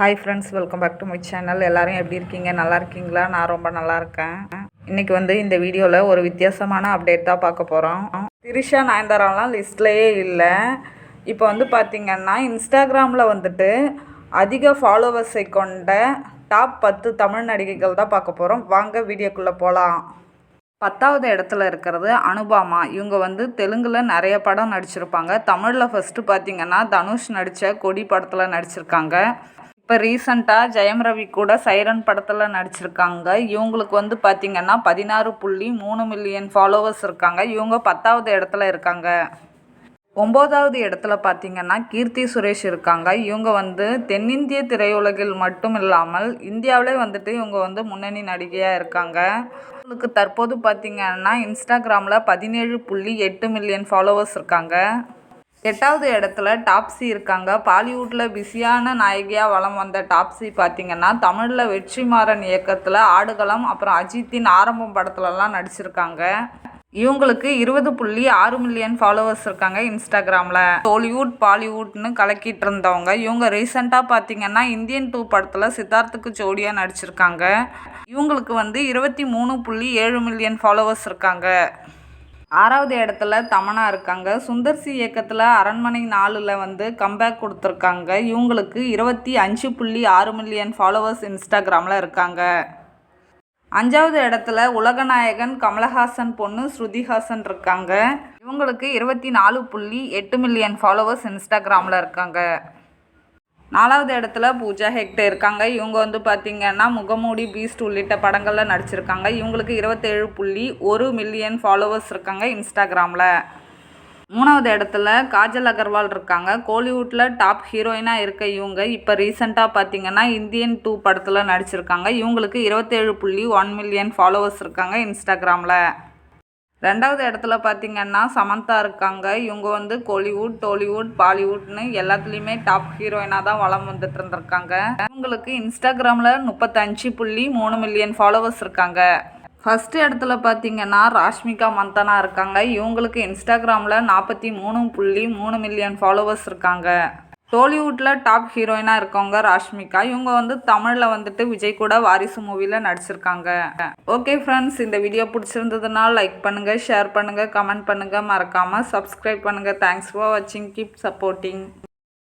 Hi friends welcome back to my channel எல்லோரும் எப்படி இருக்கீங்க? நல்லா இருக்கீங்களா? நான் ரொம்ப நல்லா இருக்கேன். இன்னைக்கு வந்து இந்த வீடியோவில் ஒரு வித்தியாசமான அப்டேட் தான் பார்க்க போகிறோம் திரிஷா நயன்தாராலாம் லிஸ்ட்லேயே இல்லை. இப்போ வந்து பார்த்திங்கன்னா இன்ஸ்டாகிராமில் வந்துட்டு அதிக ஃபாலோவர்ஸை கொண்ட டாப் பத்து தமிழ் நடிகைகள் தான் பார்க்க போகிறோம் வாங்க வீடியோக்குள்ளே போகலாம் பத்தாவது இடத்துல இருக்கிறது அனுபாமா. இவங்க வந்து தெலுங்கில் நிறைய படம் நடிச்சிருப்பாங்க. தமிழில் ஃபஸ்ட்டு பார்த்தீங்கன்னா தனுஷ் நடித்த கொடி படத்தில் நடிச்சிருக்காங்க. இப்போ ரீசண்டாக ஜெயம் ரவி கூட சைரன் படத்தில் நடிச்சிருக்காங்க. இவங்களுக்கு வந்து பார்த்திங்கன்னா பதினாறு புள்ளி மூணு மில்லியன் ஃபாலோவர்ஸ் இருக்காங்க. இவங்க பத்தாவது இடத்துல இருக்காங்க. ஒம்போதாவது இடத்துல பார்த்தீங்கன்னா கீர்த்தி சுரேஷ் இருக்காங்க. இவங்க வந்து தென்னிந்திய திரையுலகில் மட்டும் இல்லாமல் இந்தியாவிலே வந்துட்டு இவங்க வந்து முன்னணி நடிகையாக இருக்காங்க. இவங்களுக்கு தற்போது பார்த்தீங்கன்னா இன்ஸ்டாகிராமில் பதினேழு புள்ளி எட்டு மில்லியன் ஃபாலோவர்ஸ் இருக்காங்க. எட்டாவது இடத்துல டாப்ஸி இருக்காங்க. பாலிவுட்டில் பிஸியான நாயகியாக வலம் வந்த டாப்ஸி பார்த்திங்கன்னா தமிழில் வெற்றிமாறன் இயக்கத்தில் ஆடுகளம் அப்புறம் அஜித்தின் ஆரம்பம் படத்துலலாம் நடிச்சிருக்காங்க. இவங்களுக்கு இருபது புள்ளி ஆறு மில்லியன் ஃபாலோவர்ஸ் இருக்காங்க இன்ஸ்டாகிராமில். டோலிவுட் பாலிவுட்னு கலக்கிட்டு இருந்தவங்க இவங்க ரீசெண்டாக பார்த்தீங்கன்னா இந்தியன் டூ படத்தில் சித்தார்த்துக்கு ஜோடியாக நடிச்சிருக்காங்க. இவங்களுக்கு வந்து இருபத்தி மூணு புள்ளி ஏழு மில்லியன் ஃபாலோவர்ஸ் இருக்காங்க. ஆறாவது இடத்துல தமனா இருக்காங்க. சுந்தர்சி இயக்கத்தில் அரண்மனை நாலில் வந்து கம்பேக் கொடுத்துருக்காங்க. இவங்களுக்கு இருபத்தி அஞ்சு புள்ளி ஆறு மில்லியன் ஃபாலோவர்ஸ் இன்ஸ்டாகிராமில் இருக்காங்க. அஞ்சாவது இடத்துல உலகநாயகன் கமலஹாசன் பொண்ணு ஸ்ருதிஹாசன் இருக்காங்க. இவங்களுக்கு இருபத்தி நாலு புள்ளி எட்டு மில்லியன் ஃபாலோவர்ஸ் இன்ஸ்டாகிராமில் இருக்காங்க. நாலாவது இடத்துல பூஜா ஹெக்டே இருக்காங்க. இவங்க வந்து பார்த்திங்கன்னா முகமூடி பீஸ்ட் உள்ளிட்ட படங்களில் நடிச்சிருக்காங்க. இவங்களுக்கு இருபத்தேழு புள்ளி ஒரு மில்லியன் ஃபாலோவர்ஸ் இருக்காங்க இன்ஸ்டாகிராமில். மூணாவது இடத்துல காஜல் அகர்வால் இருக்காங்க. கோலிவுட்டில் டாப் ஹீரோயினாக இருக்க இவங்க இப்போ ரீசெண்டாக பார்த்தீங்கன்னா இந்தியன் டூ படத்தில் நடிச்சிருக்காங்க. இவங்களுக்கு இருபத்தேழு புள்ளி ஒன் மில்லியன் ஃபாலோவர்ஸ் இருக்காங்க இன்ஸ்டாகிராமில். ரெண்டாவது இடத்துல பார்த்தீங்கன்னா சமந்தா இருக்காங்க. இவங்க வந்து கோலிவுட் டோலிவுட் பாலிவுட்னு எல்லாத்துலேயுமே டாப் ஹீரோயினாக தான் வளம் வந்துட்டு இருந்திருக்காங்க. இவங்களுக்கு இன்ஸ்டாகிராமில் முப்பத்தஞ்சு புள்ளி மூணு மில்லியன் ஃபாலோவர்ஸ் இருக்காங்க. ஃபஸ்ட்டு இடத்துல பார்த்தீங்கன்னா ராஷ்மிகா மந்தனா இருக்காங்க. இவங்களுக்கு இன்ஸ்டாகிராமில் நாற்பத்தி மூணு புள்ளி மூணு மில்லியன் ஃபாலோவர்ஸ் இருக்காங்க. டோலிவுட்டில் டாப் ஹீரோயினாக இருக்கவங்க ராஷ்மிகா. இவங்க வந்து தமிழில் வந்துட்டு விஜய் கூட வாரிசு மூவியில் நடிச்சிருக்காங்க. ஓகே ஃப்ரெண்ட்ஸ் இந்த வீடியோ பிடிச்சிருந்ததுனா லைக் பண்ணுங்கள் ஷேர் பண்ணுங்கள் கமெண்ட் பண்ணுங்கள் மறக்காமல் சப்ஸ்கிரைப் பண்ணுங்கள் தேங்க்ஸ் ஃபார் வாட்சிங் கீப் சப்போர்ட்டிங்